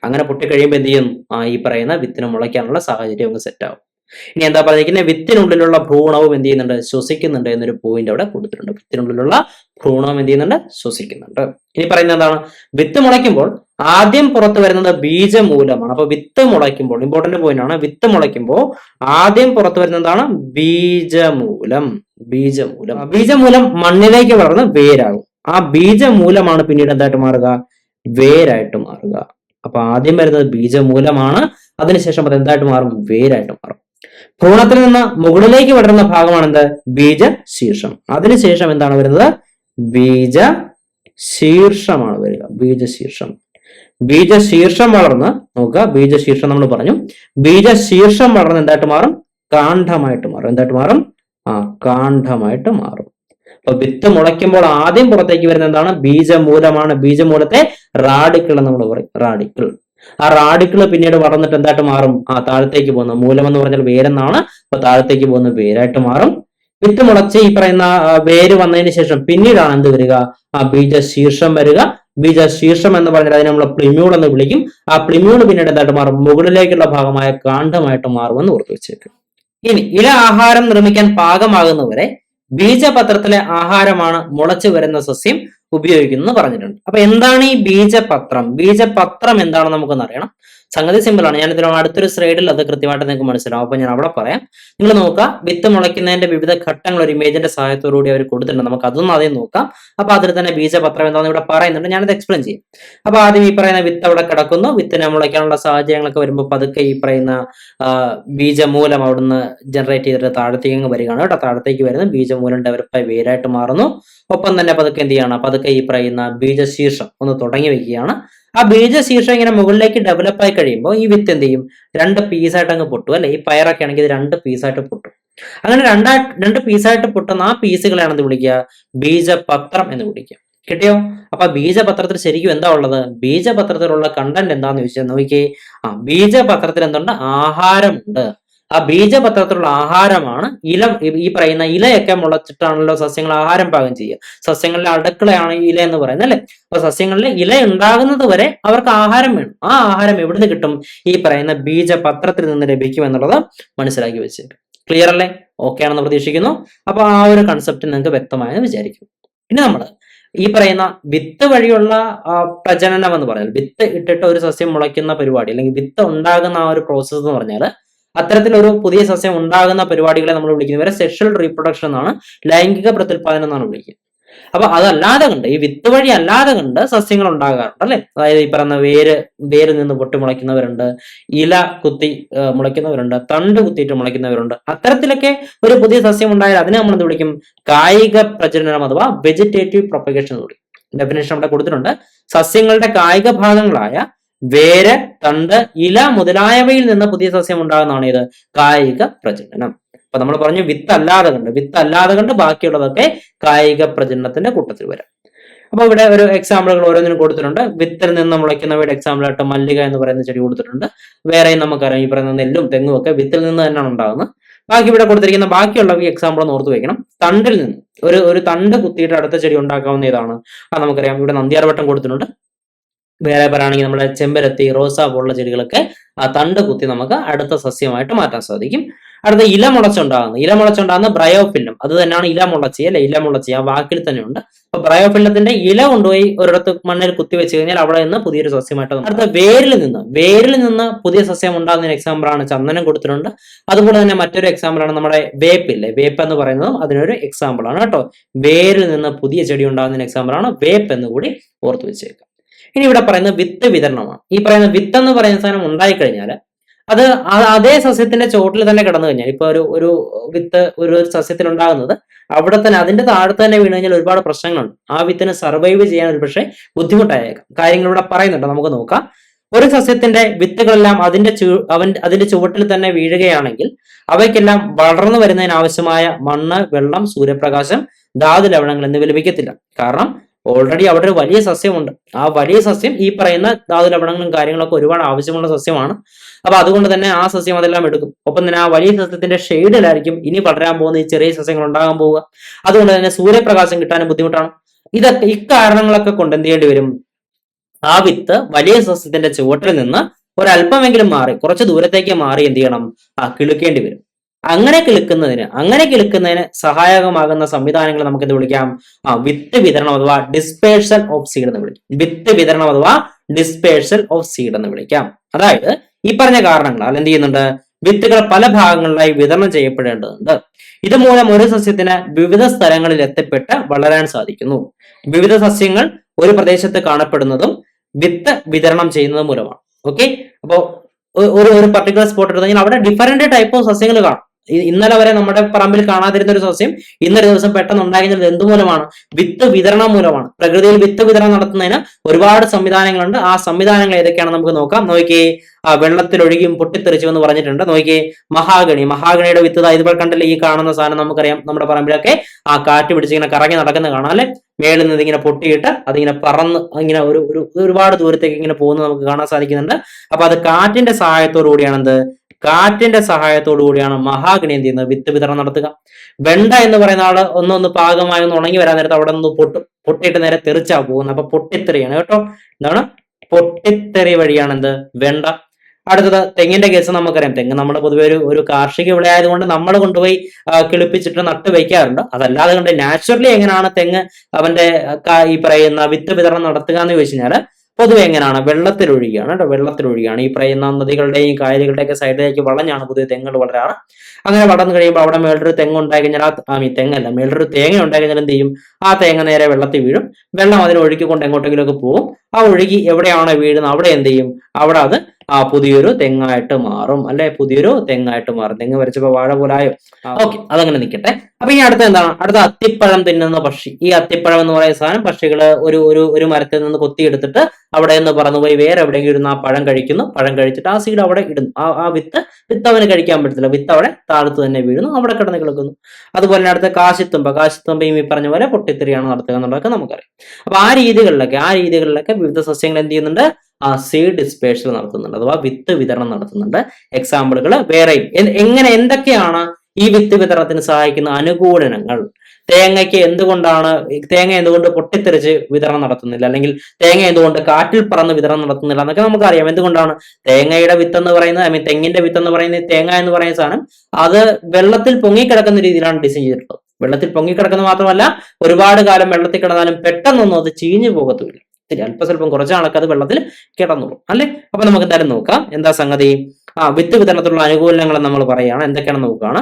അങ്ങനെ പൊട്ടിക്കഴിയുമ്പോൾ എന്ത് ചെയ്യുന്നു ആ ഈ പറയുന്ന വിത്തിന് മുളയ്ക്കാനുള്ള സാഹചര്യം അങ്ങ് സെറ്റാവും ഇനി എന്താ പറഞ്ഞിരിക്കുന്നത് വിത്തിനുള്ളിലുള്ള ഭ്രൂണവും എന്ത് ചെയ്യുന്നുണ്ട്? ശ്വസിക്കുന്നുണ്ട് എന്നൊരു പോയിന്റ് അവിടെ കൊടുത്തിട്ടുണ്ട്. വിത്തിനുള്ളിലുള്ള ഭ്രൂണവും എന്ത് ചെയ്യുന്നുണ്ട്? ശ്വസിക്കുന്നുണ്ട്. ഇനി പറയുന്നത് എന്താണ്? വിത്ത് മുളയ്ക്കുമ്പോൾ ആദ്യം പുറത്ത് വരുന്നത് ബീജമൂലമാണ്. അപ്പൊ വിത്ത് മുളയ്ക്കുമ്പോൾ ഇമ്പോർട്ടന്റ് പോയിന്റ് ആണ്. വിത്ത് മുളയ്ക്കുമ്പോൾ ആദ്യം പുറത്ത് വരുന്നതാണ് ബീജമൂലം. ബീജമൂലം. ബീജമൂലം മണ്ണിലേക്ക് വളർന്ന് വേരാകും. ആ ബീജമൂലമാണ് പിന്നീട് എന്തായിട്ട് മാറുക? വേരായിട്ട് മാറുക. അപ്പൊ ആദ്യം വരുന്നത് ബീജമൂലമാണ്. അതിനുശേഷം അത് എന്തായിട്ട് മാറും? വേരായിട്ട് മാറും. ഭ്രൂണത്തിൽ നിന്ന് മുകളിലേക്ക് വളരുന്ന ഭാഗമാണ് എന്ത് ബീജശീർഷം. അതിനുശേഷം എന്താണ് വരുന്നത്? ബീജ ശീർഷമാണ് വരിക. ബീജശീർഷം. ബീജശീർഷം വളർന്ന് നോക്കുക. ബീജശീർഷം നമ്മൾ പറഞ്ഞു. ബീജശീർഷം വളർന്ന് എന്തായിട്ട് മാറും? കാണ്ഡമായിട്ട് മാറും. എന്തായിട്ട് മാറും? ആ കാണ്ഡമായിട്ട് മാറും. അപ്പൊ വിത്ത് മുളയ്ക്കുമ്പോൾ ആദ്യം പുറത്തേക്ക് വരുന്ന എന്താണ്? ബീജമൂലമാണ്. ബീജമൂലത്തെ റാഡിക്കിൾ എന്ന് നമ്മൾ പറയും. റാഡിക്കിൾ ആ റാഡിക്കിൾ പിന്നീട് വളർന്നിട്ട് എന്തായിട്ട് മാറും? ആ താഴത്തേക്ക് പോകുന്ന മൂലം എന്ന് പറഞ്ഞാൽ വേരെന്നാണ്. അപ്പൊ താഴത്തേക്ക് പോകുന്ന വേരായിട്ട് മാറും. വിത്ത് മുളച്ച് ഈ പറയുന്ന വേര് വന്നതിന് ശേഷം പിന്നീടാണ് എന്ത് വരിക? ആ ബീജ ശീർഷം വരിക. ബീജ ശീർഷം എന്ന് പറഞ്ഞാൽ അതിനെ നമ്മൾ പ്ലിമ്യൂൾ എന്ന് വിളിക്കും. ആ പ്ലിമ്യൂൾ പിന്നീട് എന്തായിട്ട് മാറും? മുകളിലേക്കുള്ള ഭാഗമായ കാണ്ഡമായിട്ട് മാറുമെന്ന് ഓർത്തു വെച്ചേക്കും. ഇനി ഇല ആഹാരം നിർമ്മിക്കാൻ പാകമാകുന്നവരെ ബീജപത്രത്തിലെ ആഹാരമാണ് മുളച്ചു വരുന്ന സസ്യം. ഉപയോഗിക്കുന്നത് പറഞ്ഞിട്ടുണ്ട്. അപ്പൊ എന്താണ് ഈ ബീജപത്രം? ബീജപത്രം എന്താണെന്ന് നമുക്കൊന്ന് അറിയണം. സംഗതി സിമ്പിൾ ആണ്. ഞാൻ ഇതിനോട് അടുത്തൊരു സ്ലൈഡിൽ അത് കൃത്യമായിട്ട് നിങ്ങൾക്ക് മനസ്സിലാവും. അപ്പൊ ഞാൻ അവിടെ പറയാം. നിങ്ങൾ നോക്കുക വിത്ത് മുളയ്ക്കുന്നതിന്റെ വിവിധ ഘട്ടങ്ങൾ ഒരു ഇമേജിന്റെ സഹായത്തോടുകൂടി അവർ കൊടുത്തിട്ടുണ്ട്. നമുക്ക് അതൊന്നും ആദ്യം നോക്കാം. അപ്പൊ അതിൽ തന്നെ ബീജപത്രം എന്താണെന്ന് ഇവിടെ പറയുന്നുണ്ട്. ഞാനത് എക്സ്പ്ലെയിൻ ചെയ്യും. അപ്പൊ ആദ്യം ഈ പറയുന്ന വിത്ത് അവിടെ കിടക്കുന്നു. വിത്തിനെ മുളയ്ക്കാനുള്ള സാഹചര്യങ്ങളൊക്കെ വരുമ്പോൾ പതുക്കെ ഈ പറയുന്ന ബീജമൂലം അവിടുന്ന് ജനറേറ്റ് ചെയ്തിട്ട് താഴത്തേക്ക് വരികയാണ് കേട്ടോ. താഴത്തേക്ക് വരുന്ന ബീജമൂലം ഡെവലപ്പായി വേരായിട്ട് മാറുന്നു. ഒപ്പം തന്നെ പതുക്കെ എന്ത് ചെയ്യണം? പതുക്കെ ഈ പറയുന്ന ബീജശീർഷം ഒന്ന് തുടങ്ങി വെക്കുകയാണ്. ആ ബീജശീർഷം ഇങ്ങനെ മുകളിലേക്ക് ഡെവലപ്പ് ആയി കഴിയുമ്പോൾ ഈ വിത്ത് എന്ത് ചെയ്യും? രണ്ട് പീസായിട്ട് അങ്ങ് പൊട്ടും അല്ലെ? ഈ പയറൊക്കെ ആണെങ്കിൽ ഇത് രണ്ട് പീസായിട്ട് പൊട്ടും. അങ്ങനെ രണ്ടാ രണ്ട് പീസായിട്ട് പൊട്ടുന്ന ആ പീസുകളെയാണ് എന്ത് വിളിക്കുക? ബീജപത്രം എന്ന് വിളിക്കുക. കിട്ടിയോ? അപ്പൊ ബീജപത്രത്തിൽ ശരിക്കും എന്താ ഉള്ളത്? ബീജപത്രത്തിലുള്ള കണ്ടന്റ് എന്താന്ന് ചോദിച്ചാൽ നോക്കിയേ ആ ബീജപത്രത്തിൽ എന്തുണ്ട്? ആഹാരമുണ്ട്. ആ ബീജപത്രത്തിലുള്ള ആഹാരമാണ് ഇല. ഈ പറയുന്ന ഇലയൊക്കെ മുളച്ചിട്ടാണല്ലോ സസ്യങ്ങൾ ആഹാരം പാകം ചെയ്യുക. സസ്യങ്ങളിലെ അടുക്കളയാണ് ഇല എന്ന് പറയുന്നത് അല്ലെ? അപ്പൊ സസ്യങ്ങളിൽ ഇല ഉണ്ടാകുന്നത് വരെ അവർക്ക് ആഹാരം വേണം. ആ ആഹാരം എവിടുന്ന് കിട്ടും? ഈ പറയുന്ന ബീജപത്രത്തിൽ നിന്ന് ലഭിക്കും എന്നുള്ളത് മനസ്സിലാക്കി വെച്ചേക്കും ക്ലിയർ അല്ലേ? ഓക്കെ ആണെന്ന് പ്രതീക്ഷിക്കുന്നു. അപ്പൊ ആ ഒരു കൺസെപ്റ്റ് നിങ്ങൾക്ക് വ്യക്തമായെന്ന് വിചാരിക്കും. പിന്നെ നമ്മൾ ഈ പറയുന്ന വിത്ത് വഴിയുള്ള പ്രജനനം എന്ന് പറഞ്ഞാൽ വിത്ത് ഇട്ടിട്ട് ഒരു സസ്യം മുളയ്ക്കുന്ന പരിപാടി അല്ലെങ്കിൽ വിത്ത് ഉണ്ടാകുന്ന ആ ഒരു പ്രോസസ്സ് എന്ന് പറഞ്ഞാൽ അത്തരത്തിലൊരു പുതിയ സസ്യം ഉണ്ടാകുന്ന പരിപാടികളെ നമ്മൾ വിളിക്കുന്നവരെ സെക്ഷൽ റീപ്രൊഡക്ഷൻ എന്നാണ് ലൈംഗിക പ്രത്യുൽപാദനം എന്നാണ് വിളിക്കുക അപ്പൊ അതല്ലാതെ കണ്ട് ഈ വിത്ത് വഴി അല്ലാതെ കണ്ട് സസ്യങ്ങൾ ഉണ്ടാകാറുണ്ട് അല്ലെ? അതായത് ഈ പറയുന്ന വേര് വേരിൽ നിന്ന് പൊട്ടി മുളയ്ക്കുന്നവരുണ്ട് ഇല കുത്തി മുളയ്ക്കുന്നവരുണ്ട് തണ്ട് കുത്തിയിട്ട് മുളയ്ക്കുന്നവരുണ്ട്. അത്തരത്തിലൊക്കെ ഒരു പുതിയ സസ്യം ഉണ്ടായാൽ അതിനെ നമ്മൾ എന്ത് വിളിക്കും? കായിക പ്രജനനം അഥവാ വെജിറ്റേറ്റീവ് പ്രൊപ്പഗേഷൻ എന്ന് വിളിക്കും. ഡെഫിനേഷൻ അവിടെ കൊടുത്തിട്ടുണ്ട്. സസ്യങ്ങളുടെ കായിക ഭാഗങ്ങളായ വേര് തണ്ട് ഇല മുതലായവയിൽ നിന്ന് പുതിയ സസ്യം ഉണ്ടാകുന്നതാണ് ഇത്. കായിക പ്രജനനം. അപ്പൊ നമ്മൾ പറഞ്ഞു വിത്ത് അല്ലാതെ കണ്ട്. വിത്ത് അല്ലാതെ കണ്ട് ബാക്കിയുള്ളതൊക്കെ കായിക പ്രജനനത്തിന്റെ കൂട്ടത്തിൽ വരാം. അപ്പൊ ഇവിടെ ഒരു എക്സാമ്പിളുകൾ ഓരോന്നിനും കൊടുത്തിട്ടുണ്ട്. വിത്തിൽ നിന്ന് മുളയ്ക്കുന്നവയുടെ എക്സാമ്പിൾ ആയിട്ട് മല്ലിക എന്ന് പറയുന്ന ചെടി കൊടുത്തിട്ടുണ്ട്. വേറെയും നമുക്കറിയാം. ഈ പറയുന്ന നെല്ലും തെങ്ങും ഒക്കെ വിത്തിൽ നിന്ന് തന്നെയാണ് ഉണ്ടാകുന്നത്. ബാക്കി ഇവിടെ കൊടുത്തിരിക്കുന്ന ബാക്കിയുള്ള എക്സാമ്പിൾ ഒന്ന് ഓർത്ത് വെക്കണം. തണ്ടിൽ നിന്ന്. ഒരു ഒരു തണ്ട് കുത്തിയിട്ട് അടുത്ത ചെടി ഉണ്ടാക്കാവുന്ന ഇതാണ് അത് നമുക്കറിയാം. ഇവിടെ നന്ദിയാർവട്ടം കൊടുത്തിട്ടുണ്ട്. വേറെ പറയുകയാണെങ്കിൽ നമ്മുടെ ചെമ്പരത്തി റോസ പോലുള്ള ചെടികളൊക്കെ ആ തണ്ട് കുത്തി നമുക്ക് അടുത്ത സസ്യമായിട്ട് മാറ്റാൻ സാധിക്കും. അടുത്ത ഇല മുളച്ചുണ്ടാകുന്ന ഇല മുളച്ചുണ്ടാകുന്ന ബ്രയോഫില്ലം. അത് തന്നെയാണ് ഇല മുളച്ചി അല്ലെ? ഇല മുളച്ചി ആ വാക്കിൽ തന്നെ ഉണ്ട് അപ്പൊ ബ്രയോഫില്ലത്തിന്റെ ഇല കൊണ്ടുപോയി ഒരിടത്ത് മണ്ണിൽ കുത്തി വെച്ച് കഴിഞ്ഞാൽ അവിടെ നിന്ന് പുതിയൊരു സസ്യമായിട്ട്. അടുത്ത വേരിൽ നിന്ന്. വേരിൽ നിന്ന് പുതിയ സസ്യം ഉണ്ടാകുന്ന എക്സാമ്പിൾ ആണ് ചന്ദനം കൊടുത്തിട്ടുണ്ട്. അതുപോലെ തന്നെ മറ്റൊരു എക്സാമ്പിൾ ആണ് നമ്മുടെ വേപ്പില്ലേ വേപ്പ് എന്ന് പറയുന്നതും അതിനൊരു എക്സാമ്പിൾ ആണ് കേട്ടോ. വേരിൽ നിന്ന് പുതിയ ചെടി ഉണ്ടാകുന്ന എക്സാമ്പിൾ ആണ് വേപ്പ് എന്ന് കൂടി ഓർത്തു വെച്ചേക്കാം ഇനി ഇവിടെ പറയുന്നത് വിത്ത് വിതരണമാണ്. ഈ പറയുന്ന വിത്ത് എന്ന് പറയുന്ന സാധനം ഉണ്ടായിക്കഴിഞ്ഞാൽ അത് അതേ സസ്യത്തിന്റെ ചോട്ടിൽ തന്നെ കിടന്നു കഴിഞ്ഞാൽ ഇപ്പൊ ഒരു ഒരു വിത്ത് ഒരു ഒരു സസ്യത്തിൽ ഉണ്ടാകുന്നത് അവിടെ തന്നെ അതിന്റെ താഴത്ത് തന്നെ വീണ് കഴിഞ്ഞാൽ ഒരുപാട് പ്രശ്നങ്ങളുണ്ട്. ആ വിത്തിന് സർവൈവ് ചെയ്യാൻ ഒരു പക്ഷേ ബുദ്ധിമുട്ടായേക്കാം. കാര്യങ്ങൾ ഇവിടെ പറയുന്നുണ്ട്. നമുക്ക് നോക്കാം. ഒരു സസ്യത്തിന്റെ വിത്തുകളെല്ലാം അതിന്റെ ചു അവൻ അതിന്റെ ചുവട്ടിൽ തന്നെ വീഴുകയാണെങ്കിൽ അവയ്ക്കെല്ലാം വളർന്നു വരുന്നതിന് ആവശ്യമായ മണ്ണ് വെള്ളം സൂര്യപ്രകാശം ധാതു ലവണങ്ങൾ എന്നിവ ലഭിക്കത്തില്ല. കാരണം ഓൾറെഡി അവിടെ ഒരു വലിയ സസ്യമുണ്ട്. ആ വലിയ സസ്യം ഈ പറയുന്ന ധാതു ലവണങ്ങളും കാര്യങ്ങളൊക്കെ ഒരുപാട് ആവശ്യമുള്ള സസ്യമാണ്. അപ്പൊ അതുകൊണ്ട് തന്നെ ആ സസ്യം അതെല്ലാം എടുക്കും. ഒപ്പം തന്നെ ആ വലിയ സസ്യത്തിന്റെ ഷെയ്ഡിലായിരിക്കും ഇനി വളരാൻ പോകുന്ന ഈ ചെറിയ സസ്യങ്ങൾ ഉണ്ടാകാൻ പോവുക. അതുകൊണ്ട് തന്നെ സൂര്യപ്രകാശം കിട്ടാനും ബുദ്ധിമുട്ടാണ്. ഇതൊക്കെ ഇക്കാരണങ്ങളൊക്കെ കൊണ്ട് എന്ത് ചെയ്യേണ്ടി വരും? ആ വിത്ത് വലിയ സസ്യത്തിന്റെ ചുവട്ടിൽ നിന്ന് ഒരല്പമെങ്കിലും മാറി കുറച്ച് ദൂരത്തേക്ക് മാറി എന്ത് ചെയ്യണം? ആ കിളുക്കേണ്ടി വരും. അങ്ങനെ കിളുക്കുന്നതിന് അങ്ങനെ കിളുക്കുന്നതിന് സഹായകമാകുന്ന സംവിധാനങ്ങൾ നമുക്ക് എന്ത് വിളിക്കാം. ആ വിത്ത് വിതരണം അഥവാ ഡിസ്പേഴ്സൽ ഓഫ് സീഡ് എന്ന് വിളിക്കാം. വിത്ത് വിതരണം അഥവാ ഡിസ്പേഴ്സൽ ഓഫ് സീഡ് എന്ന് വിളിക്കാം. അതായത് ഈ പറഞ്ഞ കാരണങ്ങളാൽ എന്ത് ചെയ്യുന്നുണ്ട്? വിത്തുകൾ പല ഭാഗങ്ങളിലായി വിതരണം ചെയ്യപ്പെടേണ്ടതുണ്ട്. ഇതുമൂലം ഒരു സസ്യത്തിന് വിവിധ സ്ഥലങ്ങളിൽ എത്തിപ്പെട്ട് വളരാൻ സാധിക്കുന്നു. വിവിധ സസ്യങ്ങൾ ഒരു പ്രദേശത്ത് കാണപ്പെടുന്നതും വിത്ത് വിതരണം ചെയ്യുന്നത് മൂലമാണ്. ഓക്കെ? അപ്പോ ഒരു ഒരു പർട്ടിക്കുലർ സ്പോട്ട് എടുത്തു കഴിഞ്ഞാൽ അവിടെ ഡിഫറെന്റ് ടൈപ്പ് ഓഫ് സസ്യങ്ങൾ കാണും. ഇന്നലെ വരെ നമ്മുടെ പറമ്പിൽ കാണാതിരുന്ന ഒരു സസ്യം ഇന്നൊരു ദിവസം പെട്ടെന്ന് ഉണ്ടാകുന്നത് എന്ത് മൂലമാണ് വിത്ത് വിതരണം മൂലമാണ്. പ്രകൃതിയിൽ വിത്ത് വിതരണം നടത്തുന്നതിന് ഒരുപാട് സംവിധാനങ്ങളുണ്ട്. ആ സംവിധാനങ്ങൾ ഏതൊക്കെയാണ് നമുക്ക് നോക്കാം. നോക്കിയേ ആ വെള്ളത്തിൽ ഒഴുകിയും പൊട്ടിത്തെറിച്ചു എന്ന് പറഞ്ഞിട്ടുണ്ട്. നോക്കിയേ മഹാഗണി. മഹാഗണിയുടെ വിത്ത് ഇതുപോലെ കണ്ടല്ലേ? ഈ കാണുന്ന സാധനം നമുക്കറിയാം. നമ്മുടെ പറമ്പിലൊക്കെ ആ കാറ്റ് പിടിച്ചിങ്ങനെ കറങ്ങി നടക്കുന്ന കാണാം അല്ലെ? മേളിൽ നിന്ന് ഇങ്ങനെ പൊട്ടിയിട്ട് അതിങ്ങനെ പറന്ന് ഇങ്ങനെ ഒരു ഒരു ഒരുപാട് ദൂരത്തേക്ക് ഇങ്ങനെ പോകുന്നത് നമുക്ക് കാണാൻ സാധിക്കുന്നുണ്ട്. അപ്പൊ അത് കാറ്റിന്റെ സഹായത്തോടു കൂടിയാണ് എന്ത് കാറ്റിന്റെ സഹായത്തോടു കൂടിയാണ് മഹാഗണി എന്ത് ചെയ്യുന്നത്? വിത്ത് വിതരണം നടത്തുക. വെണ്ട എന്ന് പറയുന്ന ആൾ ഒന്നൊന്ന് പാകമായി ഒന്ന് ഉണങ്ങി വരാൻ നേരത്ത് അവിടെ നിന്ന് പൊട്ടും. പൊട്ടിയിട്ട് നേരെ തെറിച്ചാ പോകുന്നത്. അപ്പൊ പൊട്ടിത്തെറിയാണ് കേട്ടോ. എന്താണ്? പൊട്ടിത്തെറി വഴിയാണ് എന്ത്? വെണ്ട. അടുത്തത് തെങ്ങിന്റെ കേസ് നമുക്കറിയാം. തെങ്ങ് നമ്മുടെ പൊതുവെ ഒരു ഒരു കാർഷിക വിള ആയതുകൊണ്ട് നമ്മൾ കൊണ്ടുപോയി കിളിപ്പിച്ചിട്ട് നട്ട് വയ്ക്കാറുണ്ട് അതല്ലാതെ കൊണ്ട് നാച്ചുറലി എങ്ങനെയാണ് തെങ്ങ് അവന്റെ ഈ പറയുന്ന വിത്ത് വിതരണം നടത്തുക എന്ന് ചോദിച്ചു കഴിഞ്ഞാൽ പൊതുവെ എങ്ങനെയാണ് വെള്ളത്തിലൊഴുകിയാണ് കേട്ടോ വെള്ളത്തിലൊഴുകിയാണ്. ഈ പറയുന്ന നദികളുടെയും കായലുകളുടെയൊക്കെ സൈഡിലേക്ക് വളഞ്ഞാണ് പുതിയ തെങ്ങുകൾ വളരാറ്. അങ്ങനെ വളർന്നു കഴിയുമ്പോൾ അവിടെ മേളൊരു തെങ്ങ് ഉണ്ടായി കഴിഞ്ഞാൽ ആ മീ തെങ്ങല്ല മേളൊരു തേങ്ങ ഉണ്ടായി കഴിഞ്ഞാൽ എന്ത് ചെയ്യും? ആ തേങ്ങ നേരെ വെള്ളത്തിൽ വീഴും. വെള്ളം അതിനെ ഒഴുക്കിക്കൊണ്ട് എങ്ങോട്ടെങ്കിലുമൊക്കെ പോകും. ആ ഒഴുകി എവിടെയാണോ വീഴുന്നത്? അവിടെ എന്ത് ചെയ്യും? അവിടെ അത് ആ പുതിയൊരു തെങ്ങായിട്ട് മാറും. അല്ലെ? പുതിയൊരു തെങ്ങായിട്ട് മാറും. തെങ്ങ് വരച്ചപ്പോ വാഴ പോലായോ? ഓക്കെ അതങ്ങനെ നിൽക്കട്ടെ അപ്പൊ ഇനി അടുത്ത എന്താണ്? അടുത്ത അത്തിപ്പഴം തിന്നുന്ന പക്ഷി. ഈ അത്തിപ്പഴം എന്ന് പറയുന്ന സാധനം പക്ഷികൾ ഒരു ഒരു ഒരു മരത്തിൽ നിന്ന് കൊത്തിയെടുത്തിട്ട് അവിടെ നിന്ന് പറന്നു പോയി വേറെ എവിടെയെങ്കിലും ഇരുന്ന് ആ പഴം കഴിക്കുന്നു. പഴം കഴിച്ചിട്ട് ആ സീഡ് അവിടെ ഇടുന്നു. ആ ആ വിത്ത് വിത്ത് അവന് കഴിക്കാൻ പറ്റത്തില്ല. വിത്ത് അവിടെ താഴത്ത് തന്നെ വീഴുന്നു. അവിടെ കിടന്ന് കിടക്കുന്നു. അതുപോലെ തന്നെ അടുത്ത കാശിത്തുമ്പ. കാശിത്തുമ്പയും ഈ പറഞ്ഞ പോലെ പൊട്ടിത്തെറിയാണ് നടത്തുക എന്നുള്ളതൊക്കെ നമുക്കറിയാം. അപ്പൊ ആ രീതികളിലൊക്കെ ആ രീതികളിലൊക്കെ വിവിധ സസ്യങ്ങൾ എന്ത് ചെയ്യുന്നുണ്ട്? ആ സീഡ് ഡിസ്പേഷൻ നടത്തുന്നുണ്ട്. അഥവാ വിത്ത് വിതരണം നടത്തുന്നുണ്ട്. എക്സാമ്പിളുകൾ വേറെയും. എങ്ങനെ എന്തൊക്കെയാണ് ഈ വിത്ത് വിതരണത്തിന് സഹായിക്കുന്ന അനുകൂലനങ്ങൾ? തേങ്ങയ്ക്ക് എന്തുകൊണ്ടാണ് തേങ്ങ എന്തുകൊണ്ട് പൊട്ടിത്തെറിച്ച് വിതരണം നടത്തുന്നില്ല? അല്ലെങ്കിൽ തേങ്ങ എന്തുകൊണ്ട് കാറ്റിൽ പറന്ന് വിതരണം നടത്തുന്നില്ല? എന്നൊക്കെ നമുക്കറിയാം. എന്തുകൊണ്ടാണ്? തേങ്ങയുടെ വിത്ത് എന്ന് പറയുന്നത് ഐ മീൻ തെങ്ങിന്റെ വിത്ത് എന്ന് പറയുന്നത് തേങ്ങ എന്ന് പറയുന്ന സാധനം അത് വെള്ളത്തിൽ പൊങ്ങിക്കിടക്കുന്ന രീതിയിലാണ് ഡിസൈൻ ചെയ്തിട്ടുള്ളത്. വെള്ളത്തിൽ പൊങ്ങിക്കിടക്കുന്നത് മാത്രമല്ല ഒരുപാട് കാലം വെള്ളത്തിൽ കിടന്നാലും പെട്ടെന്നൊന്നും അത് ചീഞ്ഞു പോകത്തുമില്ല. ഇത്തിരി അല്പസ്വല്പം കുറച്ച് ആൾക്കാർ അത് വെള്ളത്തിൽ കിടന്നോളും അല്ലെ? അപ്പൊ നമുക്ക് എന്തായാലും നോക്കാം എന്താ സംഗതി? ആ വിത്ത് വിതരണത്തിലുള്ള അനുകൂലങ്ങൾ നമ്മൾ പറയുകയാണ് എന്തൊക്കെയാണ് നോക്കുകയാണ്.